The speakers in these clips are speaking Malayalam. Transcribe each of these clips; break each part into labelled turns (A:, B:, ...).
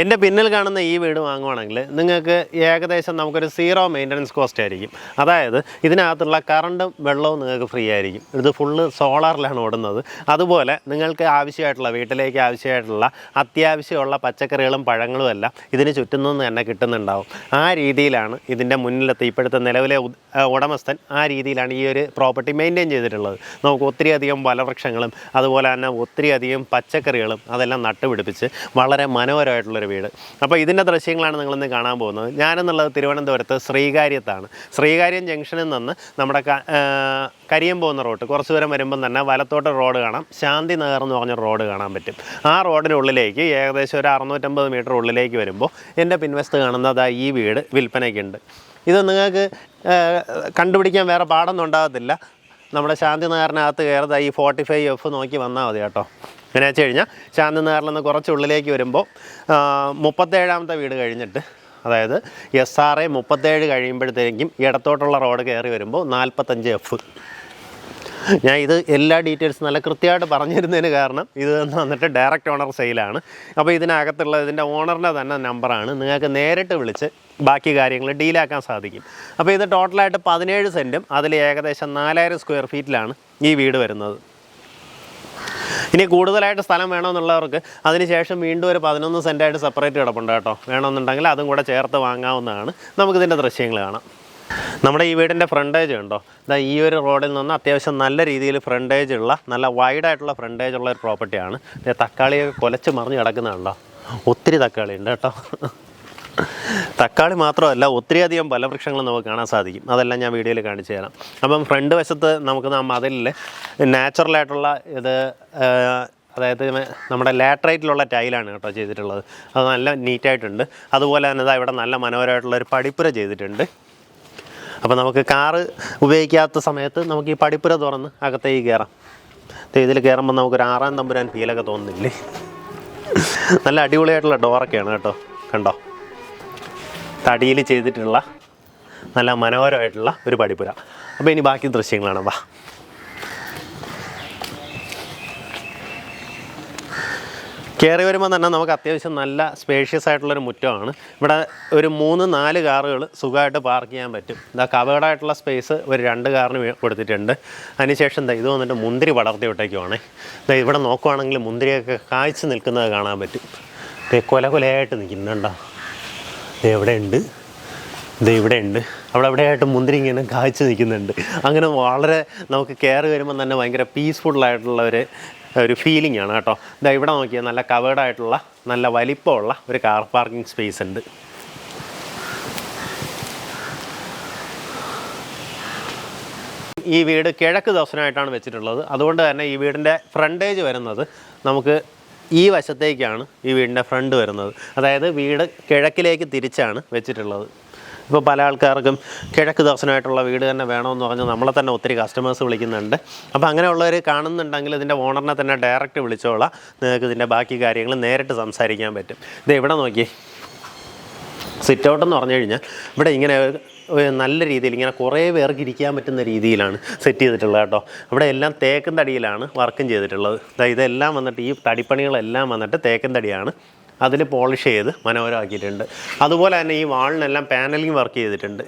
A: എന്റെ പിന്നിൽ കാണുന്ന ഈ വീട് വാങ്ങുവാണെങ്കിൽ നിങ്ങൾക്ക് ഏകദേശം നമുക്കൊരു സീറോ മെയിന്റനൻസ് കോസ്റ്റ് ആയിരിക്കും. അതായത് ഇതിനകത്തുള്ള കറണ്ടും വെള്ളവും നിങ്ങൾക്ക് ഫ്രീ ആയിരിക്കും. ഇത് ഫുള്ള് സോളാറിലാണ് ഓടുന്നത്. അതുപോലെ നിങ്ങൾക്ക് ആവശ്യമായിട്ടുള്ള വീട്ടിലേക്ക് ആവശ്യമായിട്ടുള്ള അത്യാവശ്യമുള്ള പച്ചക്കറികളും പഴങ്ങളും എല്ലാം ഇതിന് ചുറ്റുനിന്ന് തന്നെ കിട്ടുന്നുണ്ടാവും. ആ രീതിയിലാണ് ഇതിന്റെ മുന്നിലെത്തി ഇപ്പോഴത്തെ നിലവിലെ ഉടമസ്ഥൻ ആ രീതിയിലാണ് ഈ ഒരു പ്രോപ്പർട്ടി മെയിന്റെയിൻ ചെയ്തിട്ടുള്ളത്. നമുക്ക് ഒത്തിരി അധികം വലവൃക്ഷങ്ങളും അതുപോലെ തന്നെ ഒത്തിരി അധികം പച്ചക്കറികളും അതെല്ലാം നട്ടുപിടിപ്പിച്ച് വളരെ മനോഹരമായിട്ടുള്ളൊരു വീട്. അപ്പോൾ ഇതിന്റെ ദൃശ്യങ്ങളാണ് നിങ്ങളിന്ന് കാണാൻ പോകുന്നത്. ഞാനെന്നുള്ളത് തിരുവനന്തപുരത്ത് ശ്രീകാര്യത്താണ്. ശ്രീകാര്യം ജംഗ്ഷനിൽ നിന്ന് നമ്മുടെ കരിയം പോകുന്ന റോഡ് കുറച്ച് ദൂരം വരുമ്പം തന്നെ വലത്തോട്ട് റോഡ് കാണാം. ശാന്തി നഗർ എന്ന് പറഞ്ഞ റോഡ് കാണാൻ പറ്റും. ആ റോഡിനുള്ളിലേക്ക് ഏകദേശം ഒരു അറുന്നൂറ്റമ്പത് മീറ്റർ ഉള്ളിലേക്ക് വരുമ്പോൾ എന്റെ പിൻവശത്ത് കാണുന്നത് ഈ വീട് വിൽപ്പനയ്ക്കുണ്ട്. ഇത് നിങ്ങൾക്ക് കണ്ടുപിടിക്കാൻ വേറെ പാടൊന്നും ഉണ്ടാകത്തില്ല. നമ്മുടെ ശാന്തി നഗറിനകത്ത് കയറുന്നത് ഈ ഫോർട്ടി ഫൈവ് എഫ് നോക്കി വന്നാൽ മതി കേട്ടോ. എങ്ങനെ വെച്ച് കഴിഞ്ഞാൽ ശാന്തി നഗറിൽ നിന്ന് കുറച്ച് ഉള്ളിലേക്ക് വരുമ്പോൾ മുപ്പത്തേഴാമത്തെ വീട് കഴിഞ്ഞിട്ട് അതായത് എസ് ആർ എ മുപ്പത്തേഴ് കഴിയുമ്പോഴത്തേക്കും ഇടത്തോട്ടുള്ള റോഡ് കയറി വരുമ്പോൾ നാൽപ്പത്തഞ്ച് എഫ് ഞാൻ ഇത് എല്ലാ ഡീറ്റെയിൽസ് നല്ല കൃത്യമായിട്ട് പറഞ്ഞിരുന്നതിന് കാരണം ഇത് വന്നിട്ട് ഡയറക്റ്റ് ഓണർ സെയിലാണ്. അപ്പോൾ ഇതിനകത്തുള്ള ഇതിന്റെ ഓണറിന്റെ തന്നെ നമ്പറാണ്. നിങ്ങൾക്ക് നേരിട്ട് വിളിച്ച് ബാക്കി കാര്യങ്ങൾ ഡീലാക്കാൻ സാധിക്കും. അപ്പോൾ ഇത് ടോട്ടലായിട്ട് പതിനേഴ് സെന്റും അതിൽ ഏകദേശം നാലായിരം സ്ക്വയർ ഫീറ്റിലാണ് ഈ വീട് വരുന്നത്. ഇനി കൂടുതലായിട്ട് സ്ഥലം വേണമെന്നുള്ളവർക്ക് അതിനുശേഷം വീണ്ടും ഒരു പതിനൊന്ന് സെന്റായിട്ട് സെപ്പറേറ്റ് കിടപ്പുണ്ട് കേട്ടോ. വേണമെന്നുണ്ടെങ്കിൽ അതും കൂടെ ചേർത്ത് വാങ്ങാവുന്നതാണ്. നമുക്കിതിന്റെ ദൃശ്യങ്ങൾ കാണാം. നമ്മുടെ ഈ വീടിന്റെ ഫ്രണ്ടേജ് ഉണ്ടോ? ഇതാ ഈ ഒരു റോഡിൽ നിന്ന് അത്യാവശ്യം നല്ല രീതിയിൽ ഫ്രണ്ടേജ് ഉള്ള നല്ല വൈഡായിട്ടുള്ള ഫ്രണ്ടേജ് ഉള്ള ഒരു പ്രോപ്പർട്ടിയാണ് തക്കാളിയൊക്കെ കൊലച്ച് മറിഞ്ഞ് കിടക്കുന്നുണ്ടോ? ഒത്തിരി തക്കാളി ഉണ്ട് കേട്ടോ. തക്കാളി മാത്രമല്ല ഒത്തിരി പല വൃക്ഷങ്ങളും നമുക്ക് കാണാൻ സാധിക്കും. അതെല്ലാം ഞാൻ വീഡിയോയിൽ കാണിച്ചു തരാം. അപ്പം ഫ്രണ്ട് വശത്ത് നമുക്ക് ആ മതിലിൽ നാച്ചുറലായിട്ടുള്ള ഇത് അതായത് നമ്മുടെ ലാട്രൈറ്റിലുള്ള ടൈലാണ് കേട്ടോ ചെയ്തിട്ടുള്ളത്. അത് നല്ല നീറ്റായിട്ടുണ്ട്. അതുപോലെ തന്നെ ഇതാ ഇവിടെ നല്ല മനോഹരമായിട്ടുള്ള ഒരു പടിപ്പുര ചെയ്തിട്ടുണ്ട്. അപ്പോൾ നമുക്ക് കാറ് ഉപയോഗിക്കാത്ത സമയത്ത് നമുക്ക് ഈ പടിപ്പുര തുറന്ന് അകത്തേക്ക് കയറാം. ഇതിൽ കയറുമ്പോൾ നമുക്കൊരു ആറാം തമ്പുരാൻ ഫീലൊക്കെ തോന്നുന്നില്ലേ? നല്ല അടിപൊളിയായിട്ടുള്ള ഡോറൊക്കെയാണ് കേട്ടോ. കണ്ടോ? തടിയിൽ ചെയ്തിട്ടുള്ള നല്ല മനോഹരമായിട്ടുള്ള ഒരു പടിപ്പുര. അപ്പോൾ ഇനി ബാക്കി ദൃശ്യങ്ങളാണ്. വാ. കയറി വരുമ്പോൾ തന്നെ നമുക്ക് അത്യാവശ്യം നല്ല സ്പേഷ്യസ് ആയിട്ടുള്ളൊരു മുറ്റമാണ്. ഇവിടെ ഒരു മൂന്ന് നാല് കാറുകൾ സുഖമായിട്ട് പാർക്ക് ചെയ്യാൻ പറ്റും. ഇതാ കവേർഡായിട്ടുള്ള സ്പേസ് ഒരു രണ്ട് കാറിന് കൊടുത്തിട്ടുണ്ട്. അതിനുശേഷം ഇത് വന്നിട്ട് മുന്തിരി വളർത്തി വിട്ടേക്കുവാണേ. ഇതാ ഇവിടെ നോക്കുവാണെങ്കിൽ മുന്തിരിയൊക്കെ കാഴ്ച നിൽക്കുന്നത് കാണാൻ പറ്റും. കൊല കൊലയായിട്ട് നിൽക്കുന്നുണ്ടോ? ദേ ഇവിടെ ഉണ്ട്. ദേ ഇവിടെ ഉണ്ട്. അവിടെ എവിടെയായിട്ട് മുന്തിരി ഇങ്ങനെ കാഴ്ച നിൽക്കുന്നുണ്ട്. അങ്ങനെ വളരെ നമുക്ക് കെയർ വരുമ്പോൾ തന്നെ ഭയങ്കര പീസ്ഫുള്ളായിട്ടുള്ള ഒരു ഒരു ഫീലിംഗ് ആണ് കേട്ടോ. ഇതാ ഇവിടെ നോക്കിയാൽ നല്ല കവേഡായിട്ടുള്ള നല്ല വലിപ്പമുള്ള ഒരു കാർ പാർക്കിംഗ് സ്പേസ് ഉണ്ട്. ഈ വീട് കിഴക്ക് ദോസനായിട്ടാണ് വെച്ചിട്ടുള്ളത്. അതുകൊണ്ട് തന്നെ ഈ വീടിന്റെ ഫ്രണ്ടേജ് വരുന്നത് നമുക്ക് ഈ വശത്തേക്കാണ് ഈ വീടിന്റെ ഫ്രണ്ട് വരുന്നത്. അതായത് വീട് കിഴക്കിലേക്ക് തിരിച്ചാണ് വെച്ചിട്ടുള്ളത്. ഇപ്പോൾ പല ആൾക്കാർക്കും കിഴക്ക് ദർശനമായിട്ടുള്ള വീട് തന്നെ വേണമെന്ന് പറഞ്ഞ് നമ്മളെ തന്നെ ഒത്തിരി കസ്റ്റമേഴ്സ് വിളിക്കുന്നുണ്ട്. അപ്പോൾ അങ്ങനെയുള്ളവർ കാണുന്നുണ്ടെങ്കിൽ ഇതിന്റെ ഓണറിനെ തന്നെ ഡയറക്റ്റ് വിളിച്ചോളാം. നിങ്ങൾക്ക് ഇതിന്റെ ബാക്കി കാര്യങ്ങൾ നേരിട്ട് സംസാരിക്കാൻ പറ്റും. ഇത് എവിടെ നോക്കി സിറ്റ് ഔട്ട് എന്ന് പറഞ്ഞു കഴിഞ്ഞാൽ ഇവിടെ ഇങ്ങനെ നല്ല രീതിയിൽ ഇങ്ങനെ കുറേ പേർക്ക് ഇരിക്കാൻ പറ്റുന്ന രീതിയിലാണ് സെറ്റ് ചെയ്തിട്ടുള്ളത് കേട്ടോ. ഇവിടെ എല്ലാം തേക്കൻ തടിയിലാണ് വർക്കും ചെയ്തിട്ടുള്ളത്. ഇതെല്ലാം വന്നിട്ട് ഈ തടിപ്പണികളെല്ലാം വന്നിട്ട് തേക്കൻ തടിയാണ്. അതിൽ പോളിഷ് ചെയ്ത് മനോഹരമാക്കിയിട്ടുണ്ട് അതുപോലെ തന്നെ ഈ വാളിനെല്ലാം പാനലിംഗ് വർക്ക് ചെയ്തിട്ടുണ്ട്.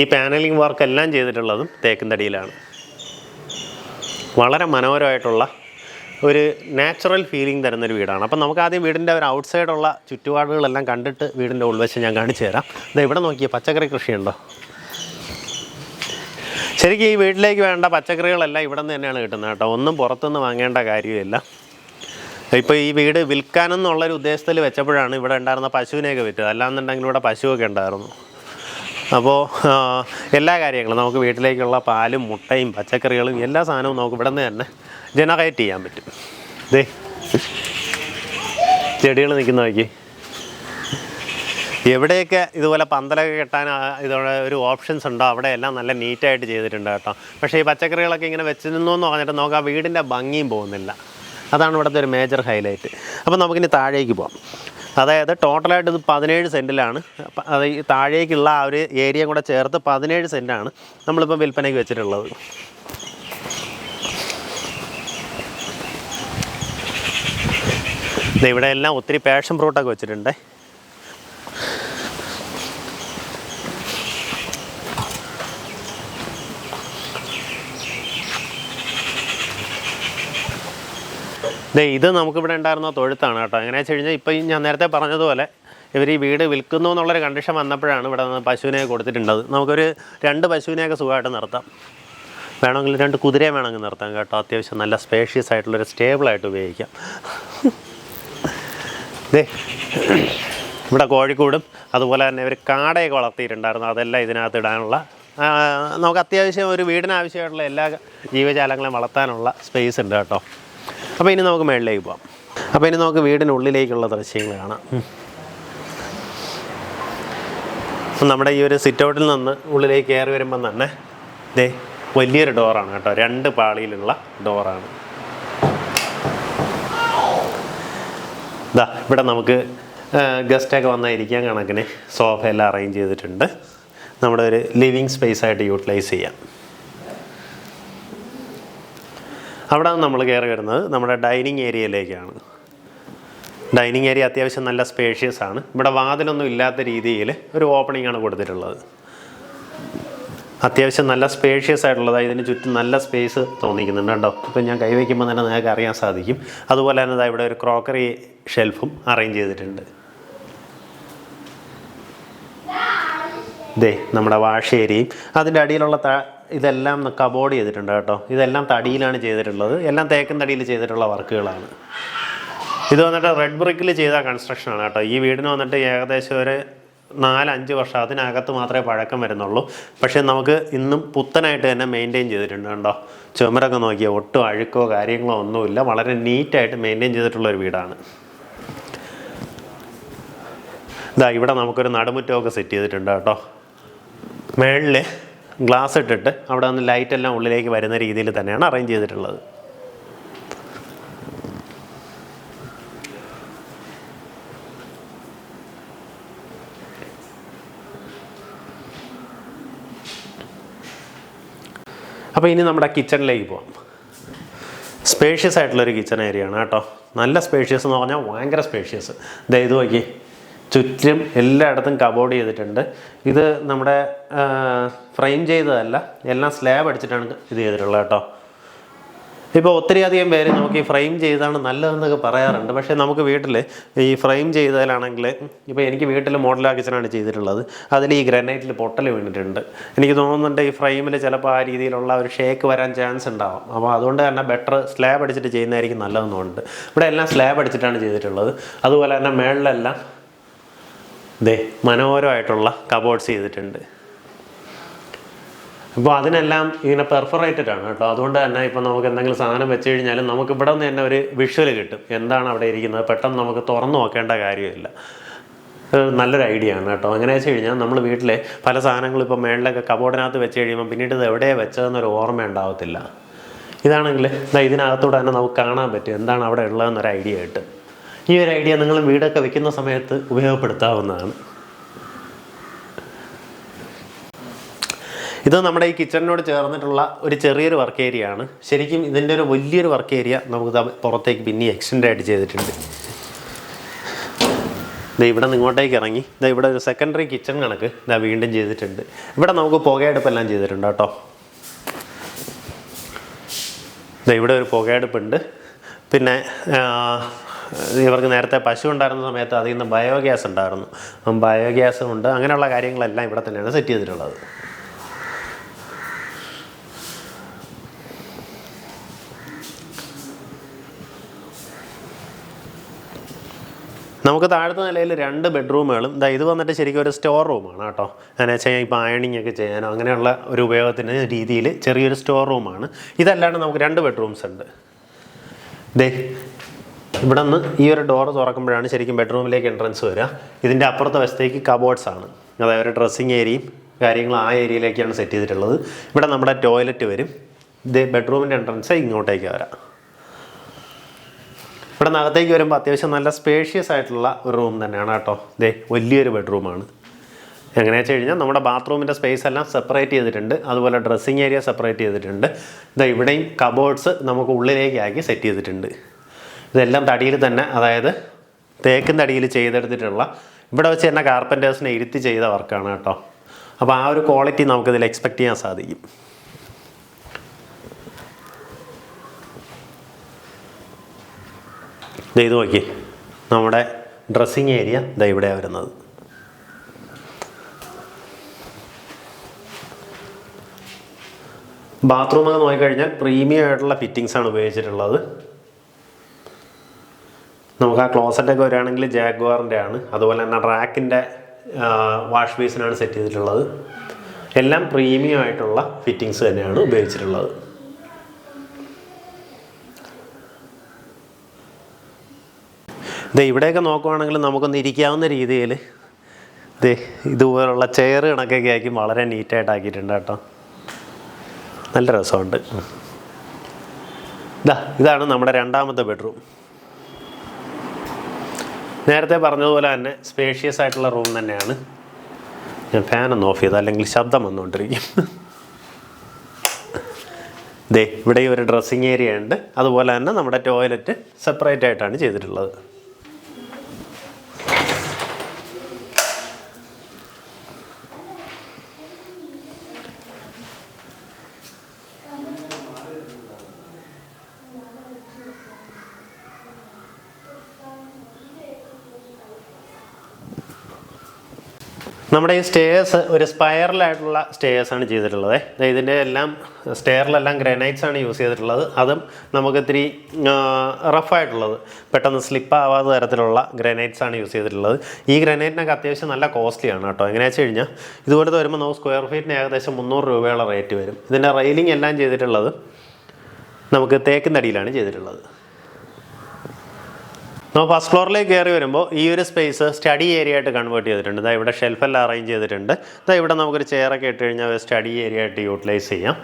A: ഈ പാനലിംഗ് വർക്ക് എല്ലാം ചെയ്തിട്ടുള്ളതും തേക്കൻ തടിയിലാണ്. വളരെ മനോഹരമായിട്ടുള്ള ഒരു നാച്ചുറൽ ഫീലിംഗ് തരുന്ന ഒരു വീടാണ്. അപ്പം നമുക്ക് ആദ്യം വീടിന്റെ ഒരു ഔട്ട്സൈഡുള്ള ചുറ്റുപാടുകളെല്ലാം കണ്ടിട്ട് വീടിന്റെ ഉൾവശം ഞാൻ കാണിച്ചു തരാം. ഇത് ഇവിടെ നോക്കിയ പച്ചക്കറി കൃഷിയുണ്ടോ? ശരിക്കും ഈ വീട്ടിലേക്ക് വേണ്ട പച്ചക്കറികളെല്ലാം ഇവിടെ നിന്ന് തന്നെയാണ് കിട്ടുന്നത് കേട്ടോ. ഒന്നും പുറത്തുനിന്ന് വാങ്ങേണ്ട കാര്യമില്ല. ഇപ്പോൾ ഈ വീട് വിൽക്കാനെന്നുള്ളൊരു ഉദ്ദേശത്തിൽ വെച്ചപ്പോഴാണ് ഇവിടെ ഉണ്ടായിരുന്ന പശുവിനെയൊക്കെ വിറ്റത്. അല്ലാന്നുണ്ടെങ്കിൽ ഇവിടെ പശുവൊക്കെ ഉണ്ടായിരുന്നു. അപ്പോൾ എല്ലാ കാര്യങ്ങളും നമുക്ക് വീട്ടിലേക്കുള്ള പാലും മുട്ടയും പച്ചക്കറികളും എല്ലാ സാധനവും നമുക്ക് ഇവിടെ നിന്ന് തന്നെ ജനറേറ്റ് ചെയ്യാൻ പറ്റും. ദേ. ചെടികൾ നിൽക്കുന്ന നോക്കി. എവിടെയൊക്കെ ഇതുപോലെ പന്തലൊക്കെ കെട്ടാൻ ഇതോടെ ഒരു ഓപ്ഷൻസ് ഉണ്ടോ? അവിടെ എല്ലാം നല്ല നീറ്റായിട്ട് ചെയ്തിട്ടുണ്ട് കേട്ടോ. പക്ഷേ ഈ പച്ചക്കറികളൊക്കെ ഇങ്ങനെ വെച്ചിരുന്നു എന്ന് പറഞ്ഞിട്ട് നമുക്ക് ആ വീടിന്റെ ഭംഗിയും പോകുന്നില്ല. അതാണ് ഇവിടുത്തെ ഒരു മേജർ ഹൈലൈറ്റ് അപ്പോൾ നമുക്കിനി താഴേക്ക് പോകാം അതായത് ടോട്ടലായിട്ട് ഇത് പതിനേഴ് സെന്റിലാണ്. അത് ഈ താഴേക്കുള്ള ആ ഒരു ഏരിയ കൂടെ ചേർത്ത് പതിനേഴ് സെന്റാണ് നമ്മളിപ്പോൾ വിൽപ്പനയ്ക്ക് വെച്ചിട്ടുള്ളത്. ഇവിടെ എല്ലാം ഒത്തിരി പാഷൻ ഫ്രൂട്ടൊക്കെ വെച്ചിട്ടുണ്ട്. ദേ ഇത് നമുക്കിവിടെ ഉണ്ടായിരുന്ന തൊഴുത്താണ് കേട്ടോ. എങ്ങനെയാ വെച്ച് കഴിഞ്ഞാൽ ഇപ്പം ഞാൻ നേരത്തെ പറഞ്ഞതുപോലെ ഇവർ ഈ വീട് വിൽക്കുന്നു എന്നുള്ളൊരു കണ്ടീഷൻ വന്നപ്പോഴാണ് ഇവിടെ നിന്ന് പശുവിനെ കൊടുത്തിട്ടുണ്ടത്. നമുക്കൊരു രണ്ട് പശുവിനെയൊക്കെ സുഖമായിട്ട് നിർത്താം. വേണമെങ്കിൽ രണ്ട് കുതിരയെ വേണമെങ്കിൽ നിർത്താം കേട്ടോ. അത്യാവശ്യം നല്ല സ്പേഷ്യസ് ആയിട്ടുള്ളൊരു സ്റ്റേബിളായിട്ട് ഉപയോഗിക്കാം. ദേ ഇവിടെ കോഴിക്കോടും. അതുപോലെ തന്നെ ഇവർ കാടയൊക്കെ വളർത്തിയിട്ടുണ്ടായിരുന്നു. അതെല്ലാം ഇതിനകത്ത് ഇടാനുള്ള നമുക്ക് അത്യാവശ്യം ഒരു വീടിനാവശ്യമായിട്ടുള്ള എല്ലാ ജീവജാലങ്ങളെയും വളർത്താനുള്ള സ്പേസ് ഉണ്ട് കേട്ടോ. അപ്പോൾ ഇനി നമുക്ക് മേളിലേക്ക് പോകാം അപ്പോൾ ഇനി നമുക്ക് വീടിനുള്ളിലേക്കുള്ള ദൃശ്യങ്ങൾ കാണാം. നമ്മുടെ ഈ ഒരു സിറ്റ് ഔട്ടിൽ നിന്ന് ഉള്ളിലേക്ക് കയറി വരുമ്പം തന്നെ ഇതേ വലിയൊരു ഡോറാണ് കേട്ടോ. രണ്ട് പാളിയിലുള്ള ഡോറാണ് ഇതാ ഇവിടെ നമുക്ക് ഗസ്റ്റൊക്കെ വന്നാൽ ഇരിക്കാൻ കണക്കിന് സോഫ എല്ലാം അറേഞ്ച് ചെയ്തിട്ടുണ്ട്. നമ്മുടെ ഒരു ലിവിങ് സ്പേസ് ആയിട്ട് യൂട്ടിലൈസ് ചെയ്യാം. അവിടെ നമ്മൾ കയറി വരുന്നത്. നമ്മുടെ ഡൈനിങ് ഏരിയയിലേക്കാണ്. ഡൈനിങ് ഏരിയ അത്യാവശ്യം നല്ല സ്പേഷ്യസ് ആണ്. ഇവിടെ വാതിലൊന്നും ഇല്ലാത്ത രീതിയിൽ ഒരു ഓപ്പണിംഗ് ആണ് കൊടുത്തിട്ടുള്ളത്. അത്യാവശ്യം നല്ല സ്പേഷ്യസ് ആയിട്ടുള്ളതാണ് ഇതിന് ചുറ്റും നല്ല സ്പേസ് തോന്നിക്കുന്നുണ്ട് കേട്ടോ ഇപ്പം ഞാൻ കൈവയ്ക്കുമ്പോൾ തന്നെ നിങ്ങൾക്ക് അറിയാൻ സാധിക്കും. അതുപോലെ തന്നെ ഇതാ ഇവിടെ ഒരു ക്രോക്കറി ഷെൽഫും അറേഞ്ച് ചെയ്തിട്ടുണ്ട്. ദേ നമ്മുടെ വാഷ് ഏരിയയും അതിന്റെ അടിയിലുള്ള ഇതെല്ലാം കബോർഡ് ചെയ്തിട്ടുണ്ട് കേട്ടോ. ഇതെല്ലാം തടിയിലാണ് ചെയ്തിട്ടുള്ളത്. എല്ലാം തേക്കൻ തടിയിൽ ചെയ്തിട്ടുള്ള വർക്കുകളാണ്. ഇത് വന്നിട്ട് റെഡ് ബ്രിക്കിൽ ചെയ്ത കൺസ്ട്രക്ഷനാണ് കേട്ടോ. ഈ വീടിന് വന്നിട്ട് ഏകദേശം ഒരു നാലഞ്ച് വർഷം അതിനകത്ത് മാത്രമേ പഴക്കം വരുന്നുള്ളൂ. പക്ഷേ നമുക്ക് ഇന്നും പുത്തനായിട്ട് തന്നെ മെയിന്റെയിൻ ചെയ്തിട്ടുണ്ട് കേട്ടോ ചുമരൊക്കെ നോക്കിയാൽ ഒട്ടും അഴുക്കോ കാര്യങ്ങളോ ഒന്നുമില്ല. വളരെ നീറ്റായിട്ട് മെയിന്റെയിൻ ചെയ്തിട്ടുള്ള ഒരു വീടാണ്. ഇതാ ഇവിടെ നമുക്കൊരു നടുമുറ്റമൊക്കെ സെറ്റ് ചെയ്തിട്ടുണ്ട് കേട്ടോ. മേളിൽ ഗ്ലാസ് ഇട്ടിട്ട് അവിടെ നിന്ന് ലൈറ്റ് എല്ലാം ഉള്ളിലേക്ക് വരുന്ന രീതിയിൽ തന്നെയാണ് അറേഞ്ച് ചെയ്തിട്ടുള്ളത്. അപ്പോൾ ഇനി നമ്മുടെ കിച്ചണിലേക്ക് പോവാം. സ്പേഷ്യസ് ആയിട്ടുള്ളൊരു കിച്ചൺ ഏരിയ ആണ് കേട്ടോ. നല്ല സ്പേഷ്യസ് എന്ന് പറഞ്ഞാൽ ഭയങ്കര സ്പേഷ്യസ് ദേ ഇത് നോക്കി ചുറ്റും എല്ലായിടത്തും കബോർഡ് ചെയ്തിട്ടുണ്ട്. ഇത് നമ്മുടെ ഫ്രെയിം ചെയ്തതല്ല എല്ലാം സ്ലാബ് അടിച്ചിട്ടാണ് ഇത് ചെയ്തിട്ടുള്ളത് കേട്ടോ. ഇപ്പോൾ ഒത്തിരി അധികം പേര് നമുക്ക് ഈ ഫ്രെയിം ചെയ്താണ് നല്ലതെന്നൊക്കെ പറയാറുണ്ട്. പക്ഷേ നമുക്ക് വീട്ടിൽ ഈ ഫ്രെയിം ചെയ്തതിലാണെങ്കിൽ ഇപ്പോൾ എനിക്ക് വീട്ടിൽ മോഡലാ ചെയ്തിട്ടുള്ളത്. അതിൽ ഈ ഗ്രനൈറ്റിൽ പൊട്ടൽ വീണിട്ടുണ്ട്. എനിക്ക് തോന്നുന്നുണ്ട് ഈ ഫ്രെയിമിൽ ചിലപ്പോൾ ആ രീതിയിലുള്ള ഒരു ഷേക്ക് വരാൻ ചാൻസ് ഉണ്ടാവും. അപ്പോൾ അതുകൊണ്ട് തന്നെ ബെറ്റർ സ്ലാബ് അടിച്ചിട്ട് ചെയ്യുന്നതായിരിക്കും നല്ലതെന്നുണ്ട്. ഇവിടെ എല്ലാം സ്ലാബ് അടിച്ചിട്ടാണ് ചെയ്തിട്ടുള്ളത്. അതുപോലെ തന്നെ മേളിലെല്ലാം ദേ മനോഹരമായിട്ടുള്ള കബോർഡ്സ് ചെയ്തിട്ടുണ്ട്. അപ്പോൾ അതിനെല്ലാം ഇങ്ങനെ പെർഫറേറ്റഡ് ആണ് കേട്ടോ. അതുകൊണ്ട് തന്നെ ഇപ്പോൾ നമുക്ക് എന്തെങ്കിലും സാധനം വെച്ച് കഴിഞ്ഞാലും നമുക്ക് ഇവിടെ നിന്ന് തന്നെ ഒരു വിഷ്വൽ കിട്ടും. എന്താണ് അവിടെ ഇരിക്കുന്നത്? പെട്ടെന്ന് നമുക്ക് തുറന്നു നോക്കേണ്ട കാര്യമില്ല. നല്ലൊരു ഐഡിയ ആണ് കേട്ടോ. അങ്ങനെ വെച്ച് കഴിഞ്ഞാൽ നമ്മൾ വീട്ടിലെ പല സാധനങ്ങളും ഇപ്പോൾ മേളിലൊക്കെ കബോർഡിനകത്ത് വെച്ച് കഴിയുമ്പോൾ പിന്നീട് ഇത് എവിടെയാണ് വെച്ചതെന്നൊരു ഓർമ്മ ഉണ്ടാവത്തില്ല. ഇതാണെങ്കിൽ ഇതാ ഇതിനകത്തൂടെ തന്നെ നമുക്ക് കാണാൻ പറ്റും. എന്താണ് അവിടെ ഉള്ളതെന്നൊരു ഐഡിയ കിട്ടും. ഈ ഒരു ഐഡിയ നിങ്ങൾ വീടൊക്കെ വെക്കുന്ന സമയത്ത് ഉപയോഗപ്പെടുത്താവുന്നതാണ്. ഇത് നമ്മുടെ ഈ കിച്ചണിനോട് ചേർന്നിട്ടുള്ള ഒരു ചെറിയൊരു വർക്ക് ഏരിയ ആണ്. ശരിക്കും ഇതിന്റെ ഒരു വലിയൊരു വർക്ക് ഏരിയ നമുക്ക് പുറത്തേക്ക് പിന്നെ എക്സ്റ്റെൻഡ് ആയിട്ട് ചെയ്തിട്ടുണ്ട്. ഇത് ഇവിടെ നിങ്ങോട്ടേക്ക് ഇറങ്ങി. ഇതാ ഇവിടെ ഒരു സെക്കൻഡറി കിച്ചൺ കണക്ക് ഇതാ വീണ്ടും ചെയ്തിട്ടുണ്ട്. ഇവിടെ നമുക്ക് പുകയെടുപ്പെല്ലാം ചെയ്തിട്ടുണ്ട് കേട്ടോ. ഇതാ ഇവിടെ ഒരു പുകയെടുപ്പുണ്ട്. പിന്നെ ഇവർക്ക് നേരത്തെ പശു ഉണ്ടായിരുന്ന സമയത്ത് അതിൽ നിന്ന് ബയോഗ്യാസ് ഉണ്ടായിരുന്നു. ബയോഗ്യാസും ഉണ്ട്. അങ്ങനെയുള്ള കാര്യങ്ങളെല്ലാം ഇവിടെ തന്നെയാണ് സെറ്റ് ചെയ്തിട്ടുള്ളത്. നമുക്ക് താഴത്തെ നിലയിൽ രണ്ട് ബെഡ്റൂമുകളും ഇതാ ഇത് വന്നിട്ട് ശരിക്കും ഒരു സ്റ്റോർ റൂമാണ് കേട്ടോ. അങ്ങനെ വെച്ചാൽ ഇപ്പോൾ അയണിങ് ഒക്കെ ചെയ്യാനോ അങ്ങനെയുള്ള ഒരു ഉപയോഗത്തിന്റെ രീതിയിൽ ചെറിയൊരു സ്റ്റോർ റൂമാണ് ഇതല്ലാണ്ട് നമുക്ക് രണ്ട് ബെഡ്റൂംസ് ഉണ്ട്. ദേ ഇവിടെ നിന്ന് ഈ ഒരു ഡോർ തുറക്കുമ്പോഴാണ് ശരിക്കും ബെഡ്റൂമിലേക്ക് എൻട്രൻസ് വരിക. ഇതിന്റെ അപ്പുറത്തെ വശത്തേക്ക് കബോർഡ്സ് ആണ്. അതായത് ഒരു ഡ്രസ്സിങ് ഏരിയയും കാര്യങ്ങളും ആ ഏരിയയിലേക്കാണ് സെറ്റ് ചെയ്തിട്ടുള്ളത്. ഇവിടെ നമ്മുടെ ടോയ്ലറ്റ് വരും. ഇത് ബെഡ്റൂമിന്റെ എൻട്രൻസ് ഇങ്ങോട്ടേക്ക് വരാം. ഇവിടെ നകത്തേക്ക് വരുമ്പോൾ അത്യാവശ്യം നല്ല സ്പേഷ്യസ് ആയിട്ടുള്ള ഒരു റൂം തന്നെയാണ് കേട്ടോ. ദേ വലിയൊരു ബെഡ്റൂമാണ് എങ്ങനെയാണെന്ന് വെച്ച് കഴിഞ്ഞാൽ നമ്മുടെ ബാത്റൂമിന്റെ സ്പേസ് എല്ലാം സെപ്പറേറ്റ് ചെയ്തിട്ടുണ്ട്. അതുപോലെ ഡ്രസ്സിങ് ഏരിയ സെപ്പറേറ്റ് ചെയ്തിട്ടുണ്ട്. ഇതാ ഇവിടെയും കബോർഡ്സ് നമുക്ക് ഉള്ളിലേക്കാക്കി സെറ്റ് ചെയ്തിട്ടുണ്ട്. ഇതെല്ലാം തടിയിൽ തന്നെ അതായത് തേക്കും തടിയിൽ ചെയ്തെടുത്തിട്ടുള്ള ഇവിടെ വെച്ച് തന്നെ കാർപ്പന്റേഴ്സിനെ ഇരുത്തി ചെയ്ത വർക്കാണ് കേട്ടോ. അപ്പോൾ ആ ഒരു ക്വാളിറ്റി നമുക്കിതിൽ എക്സ്പെക്റ്റ് ചെയ്യാൻ സാധിക്കും. ഇത് നോക്കി നമ്മുടെ ഡ്രസ്സിങ് ഏരിയ ഇതാ ഇവിടെയാണ് വരുന്നത്. ബാത്റൂമൊക്കെ നോക്കിക്കഴിഞ്ഞാൽ പ്രീമിയം ആയിട്ടുള്ള ഫിറ്റിങ്സാണ് ഉപയോഗിച്ചിട്ടുള്ളത്. നമുക്ക് ആ ക്ലോസറ്റൊക്കെ വരികയാണെങ്കിൽ ജാഗ്വാറിന്റെ ആണ് അതുപോലെ തന്നെ റാക്കിന്റെ വാഷ് ബേസിനാണ് സെറ്റ് ചെയ്തിട്ടുള്ളത്. എല്ലാം പ്രീമിയം ആയിട്ടുള്ള ഫിറ്റിങ്സ് തന്നെയാണ് ഉപയോഗിച്ചിട്ടുള്ളത്. ദേ ഇവിടെയൊക്കെ നോക്കുവാണെങ്കിൽ നമുക്കൊന്ന് ഇരിക്കാവുന്ന രീതിയിൽ ദേ ഇതുപോലുള്ള ചെയർ കണക്കൊക്കെ ആക്കി വളരെ നീറ്റായിട്ട് ആക്കിയിട്ടുണ്ട് കേട്ടോ. നല്ല രസമുണ്ട്. ഇതാ ഇതാണ് നമ്മുടെ രണ്ടാമത്തെ ബെഡ്റൂം. നേരത്തെ പറഞ്ഞതുപോലെ തന്നെ സ്പേഷ്യസ് ആയിട്ടുള്ള റൂം തന്നെയാണ്. ഞാൻ ഫാനൊന്ന് ഓഫ് ചെയ്ത് അല്ലെങ്കിൽ ശബ്ദം വന്നുകൊണ്ടിരിക്കും ദേ ഇവിടെ ഒരു ഡ്രസ്സിങ് ഏരിയ ഉണ്ട്. അതുപോലെ തന്നെ നമ്മുടെ ടോയ്ലറ്റ് സെപ്പറേറ്റ് ആയിട്ടാണ് ചെയ്തിട്ടുള്ളത്. നമ്മുടെ ഈ സ്റ്റേഴ്സ് ഒരു സ്പയറലായിട്ടുള്ള സ്റ്റേഴ്സാണ് ചെയ്തിട്ടുള്ളത്. ഇതിന്റെ എല്ലാം സ്റ്റെയറിലെല്ലാം ഗ്രാനൈറ്റ്സ് ആണ് യൂസ് ചെയ്തിട്ടുള്ളത്. അതും നമുക്ക് ഇത്തിരി റഫായിട്ടുള്ളത് പെട്ടെന്ന് സ്ലിപ്പ് ആവാത്ത തരത്തിലുള്ള ഗ്രാനൈറ്റ്സ് ആണ് യൂസ് ചെയ്തിട്ടുള്ളത്. ഈ ഗ്രാനൈറ്റിനൊക്കെ അത്യാവശ്യം നല്ല കോസ്റ്റ്ലിയാണ് കേട്ടോ. എങ്ങനെയാ വെച്ച് കഴിഞ്ഞാൽ ഇതുപോലത്തെ വരുമ്പോൾ നമുക്ക് സ്ക്വയർ ഫീറ്റിന് ഏകദേശം മുന്നൂറ് രൂപയുള്ള റേറ്റ് വരും. ഇതിന്റെ റെയിലിംഗ് എല്ലാം ചെയ്തിട്ടുള്ളത് നമുക്ക് തേക്കിന്റെ അടിയിലാണ് ചെയ്തിട്ടുള്ളത്. നമ്മൾ ഫസ്റ്റ് ഫ്ലോറിലേക്ക് കയറി വരുമ്പോൾ ഈ ഒരു സ്പേസ് സ്റ്റഡി ഏരിയ ആയിട്ട് കൺവേർട്ട് ചെയ്തിട്ടുണ്ട്. ഇതാ ഇവിടെ ഷെൽഫെല്ലാം അറേഞ്ച് ചെയ്തിട്ടുണ്ട്. ഇതാ ഇവിടെ നമുക്കൊരു ചെയറൊക്കെ ഇട്ട് കഴിഞ്ഞാൽ സ്റ്റഡി ഏരിയ ആയിട്ട് യൂട്ടിലൈസ് ചെയ്യാം.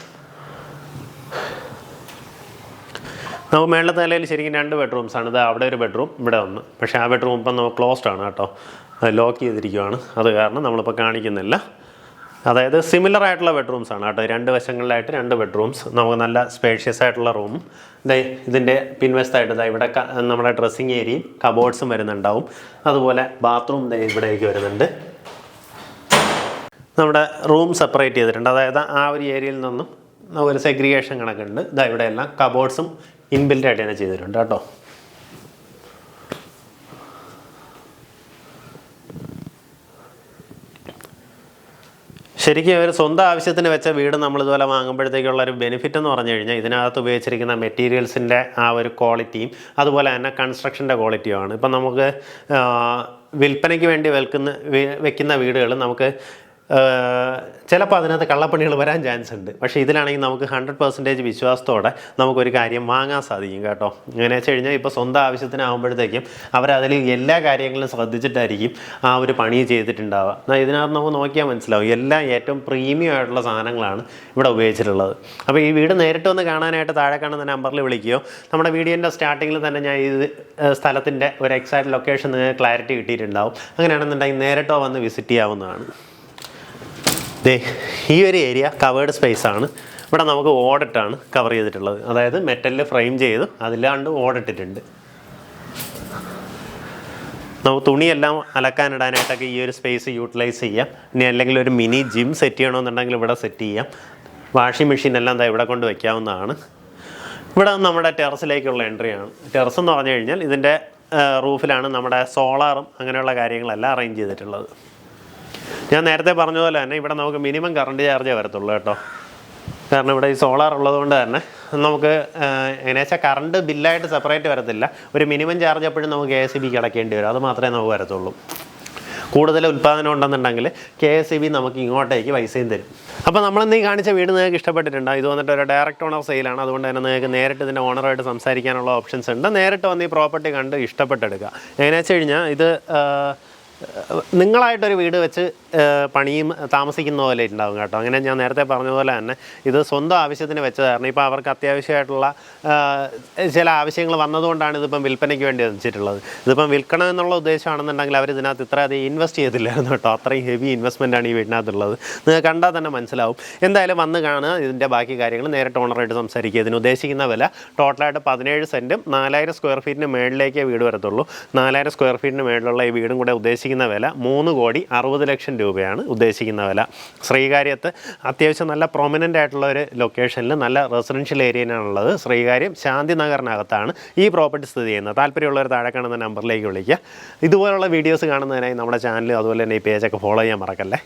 A: നമുക്ക് മേളത്തെ നിലയിൽ ശരിക്കും രണ്ട് ബെഡ്റൂംസ് ആണ്. ഇത് അവിടെ ഒരു ബെഡ്റൂം ഇവിടെ ഒന്ന്. പക്ഷേ ആ ബെഡ്റൂം ഇപ്പം നമുക്ക് ക്ലോസ്ഡ് ആണ് കേട്ടോ. ലോക്ക് ചെയ്തിരിക്കുവാണ്. അത് കാരണം നമ്മളിപ്പോൾ കാണിക്കുന്നില്ല. അതായത് സിമിലർ ആയിട്ടുള്ള ബെഡ്റൂംസ് ആണ് കേട്ടോ. രണ്ട് വശങ്ങളിലായിട്ട് രണ്ട് ബെഡ്റൂംസ് നമുക്ക് നല്ല സ്പേഷ്യസ് ആയിട്ടുള്ള റൂം ഇതേ ഇതിന്റെ പിൻവശത്തായിട്ട് ഇതാ ഇവിടെ നമ്മുടെ ഡ്രസ്സിങ് ഏരിയയും കബോർഡ്സും വരുന്നുണ്ടാവും. അതുപോലെ ബാത്റൂം ഇവിടേക്ക് വരുന്നുണ്ട്. നമ്മുടെ റൂം സെപ്പറേറ്റ് ചെയ്തിട്ടുണ്ട്. അതായത് ആ ഒരു ഏരിയയിൽ നിന്നും ഒരു സെഗ്രിഗേഷൻ കണക്കുണ്ട്. ഇതാ ഇവിടെ എല്ലാം കബോർഡ്സും ഇൻബിൽറ്റ് ആയിട്ട് തന്നെ ചെയ്തിട്ടുണ്ട് കേട്ടോ. ശരിക്കും ഒരു സ്വന്തം ആവശ്യത്തിന് വെച്ച വീട് നമ്മൾ ഇതുപോലെ വാങ്ങുമ്പോഴത്തേക്കുള്ള ഒരു ബെനിഫിറ്റ് എന്ന് പറഞ്ഞു കഴിഞ്ഞാൽ ഇതിനകത്ത് ഉപയോഗിച്ചിരിക്കുന്ന മെറ്റീരിയൽസിന്റെ ആ ഒരു ക്വാളിറ്റിയും അതുപോലെ തന്നെ കൺസ്ട്രക്ഷന്റെ ക്വാളിറ്റിയുമാണ് ഇപ്പം നമുക്ക് വിൽപ്പനയ്ക്ക് വേണ്ടി വെൽക്കുന്ന വെക്കുന്ന വീടുകൾ നമുക്ക് ചിലപ്പോൾ അതിനകത്ത് കള്ളപ്പണികൾ വരാൻ ചാൻസ് ഉണ്ട്. പക്ഷേ ഇതിലാണെങ്കിൽ നമുക്ക് ഹൺഡ്രഡ് പെർസെന്റേജ് വിശ്വാസത്തോടെ നമുക്കൊരു കാര്യം വാങ്ങാൻ സാധിക്കും കേട്ടോ. എങ്ങനെ വെച്ച് കഴിഞ്ഞാൽ ഇപ്പോൾ സ്വന്തം ആവശ്യത്തിനാകുമ്പോഴത്തേക്കും അവരതിൽ എല്ലാ കാര്യങ്ങളും ശ്രദ്ധിച്ചിട്ടായിരിക്കും ആ ഒരു പണി ചെയ്തിട്ടുണ്ടാവുക. എന്നാൽ ഇതിനകത്ത് നമുക്ക് നോക്കിയാൽ മനസ്സിലാവും. എല്ലാം ഏറ്റവും പ്രീമിയം ആയിട്ടുള്ള സാധനങ്ങളാണ് ഇവിടെ ഉപയോഗിച്ചിട്ടുള്ളത്. അപ്പോൾ ഈ വീട് നേരിട്ട് വന്ന് കാണാനായിട്ട് താഴെ കാണുന്ന നമ്പറിൽ വിളിക്കുകയോ നമ്മുടെ വീഡിയോന്റെ സ്റ്റാർട്ടിങ്ങിൽ തന്നെ ഞാൻ ഇത് സ്ഥലത്തിന്റെ ഒരു എക്സാക്ട് ലൊക്കേഷൻ ക്ലാരിറ്റി കിട്ടിയിട്ടുണ്ടാവും. അങ്ങനെയാണെന്നുണ്ടെങ്കിൽ നേരിട്ടോ വന്ന് വിസിറ്റ് ചെയ്യാവുന്നതാണ്. ദേ ഈ ഒരു ഏരിയ കവേർഡ് സ്പേസ് ആണ്. ഇവിടെ നമുക്ക് ഓടിട്ടാണ് കവർ ചെയ്തിട്ടുള്ളത്. അതായത് മെറ്റലിൽ ഫ്രെയിം ചെയ്ത് അതില്ലാണ്ട് ഓടിട്ടിട്ടുണ്ട് നമുക്ക് തുണിയെല്ലാം അലക്കാനിടാനായിട്ടൊക്കെ ഈ ഒരു സ്പേസ് യൂട്ടിലൈസ് ചെയ്യാം. ഇനി അല്ലെങ്കിൽ ഒരു മിനി ജിം സെറ്റ് ചെയ്യണമെന്നുണ്ടെങ്കിൽ ഇവിടെ സെറ്റ് ചെയ്യാം. വാഷിംഗ് മെഷീൻ എല്ലാം ദാ ഇവിടെ കൊണ്ട് വയ്ക്കാവുന്നതാണ് ഇവിടെ നമ്മുടെ ടെറസിലേക്കുള്ള എൻട്രിയാണ് ടെറസ് എന്ന് പറഞ്ഞു കഴിഞ്ഞാൽ ഇതിന്റെ റൂഫിലാണ് നമ്മുടെ സോളാറും അങ്ങനെയുള്ള കാര്യങ്ങളെല്ലാം അറേഞ്ച് ചെയ്തിട്ടുള്ളത്. ഞാൻ നേരത്തെ പറഞ്ഞതുപോലെ പോലെ തന്നെ ഇവിടെ നമുക്ക് മിനിമം കറണ്ട് ചാർജേ വരത്തുള്ളൂ കേട്ടോ. കാരണം ഇവിടെ ഈ സോളാർ ഉള്ളതുകൊണ്ട് തന്നെ നമുക്ക് എങ്ങനെയാ വെച്ചാൽ കറണ്ട് ബില്ലായിട്ട് സെപ്പറേറ്റ് വരത്തില്ല. ഒരു മിനിമം ചാർജ് എപ്പോഴും നമുക്ക് കെ എസ് ഇ ബിക്ക് അടയ്ക്കേണ്ടി വരും. അത് മാത്രമേ നമുക്ക് വരത്തുള്ളൂ. കൂടുതൽ ഉൽപ്പാദനം ഉണ്ടെന്നുണ്ടെങ്കിൽ കെ എസ് ഇ ബി നമുക്ക് ഇങ്ങോട്ടേക്ക് പൈസയും തരും. അപ്പോൾ നമ്മൾ ഈ കാണിച്ച വീട് നിങ്ങൾക്ക് ഇഷ്ടപ്പെട്ടിട്ടുണ്ട്? ഇത് വന്നിട്ട് ഒരു ഡയറക്റ്റ് ഓണർ സെയിലാണ് അതുകൊണ്ട് തന്നെ നിങ്ങൾക്ക് നേരിട്ട് ഇതിന്റെ ഓണറുമായിട്ട് സംസാരിക്കാനുള്ള ഓപ്ഷൻസ് ഉണ്ട്. നേരിട്ട് വന്ന് ഈ പ്രോപ്പർട്ടി കണ്ട് ഇഷ്ടപ്പെട്ടെടുക്കുക. എങ്ങനെയാണെന്ന് വെച്ച് കഴിഞ്ഞാൽ ഇത് നിങ്ങളായിട്ടൊരു വീട് വെച്ച് പണിയും താമസിക്കുന്ന പോലെ ഉണ്ടാവും കേട്ടോ. അങ്ങനെ ഞാൻ നേരത്തെ പറഞ്ഞ പോലെ തന്നെ ഇത് സ്വന്തം ആവശ്യത്തിന് വെച്ചതായിരുന്നു ഇപ്പോൾ അവർക്ക് അത്യാവശ്യമായിട്ടുള്ള ചില ആവശ്യങ്ങൾ വന്നതുകൊണ്ടാണ് ഇതിപ്പം വിൽപ്പനയ്ക്ക് വേണ്ടി വെച്ചിട്ടുള്ളത്. ഇതിപ്പം വിൽക്കണം എന്നുള്ള ഉദ്ദേശമാണെന്നുണ്ടെങ്കിൽ അവർ ഇതിനകത്ത് ഇത്ര അധികം ഇൻവെസ്റ്റ് ചെയ്തില്ലായിരുന്നു കേട്ടോ. അത്രയും ഹെവി ഇൻവെസ്റ്റ്മെന്റാണ് ഈ വീടിനകത്തുള്ളത്. നിങ്ങൾ കണ്ടാൽ തന്നെ മനസ്സിലാവും. എന്തായാലും വന്ന് കാണുക. ഇതിന്റെ ബാക്കി കാര്യങ്ങൾ നേരിട്ട് ഓണറായിട്ട് സംസാരിക്കുക. ഇതിന് ഉദ്ദേശിക്കുന്ന വില ടോട്ടലായിട്ട് പതിനേഴ് സെന്റും നാലായിരം സ്ക്വയർ ഫീറ്റിന് മേളിലേക്കേ വീട് വരത്തുള്ളൂ. നാലായിരം സ്ക്വയർ ഫീറ്റിന് മേളിലുള്ള ഈ വീടും കൂടെ ഉദ്ദേശിക്കുന്ന വില മൂന്ന് കോടി അറുപത് ലക്ഷം രൂപയാണ് ഉദ്ദേശിക്കുന്ന വില. ശ്രീകാര്യത്ത് അത്യാവശ്യം നല്ല പ്രൊമിനന്റ് ആയിട്ടുള്ള ഒരു ലൊക്കേഷനിൽ നല്ല റെസിഡൻഷ്യൽ ഏരിയയിലാണുള്ളത് ശ്രീകാര്യം ശാന്തി നഗറിനകത്താണ് ഈ പ്രോപ്പർട്ടി സ്ഥിതി ചെയ്യുന്നത്. താല്പര്യമുള്ളവർ താഴെ കാണുന്ന നമ്പറിലേക്ക് വിളിക്കുക. ഇതുപോലുള്ള വീഡിയോസ് കാണുന്നതിനായി നമ്മുടെ ചാനൽ അതുപോലെ തന്നെ ഈ പേജൊക്കെ ഫോളോ ചെയ്യാൻ മറക്കല്ലേ?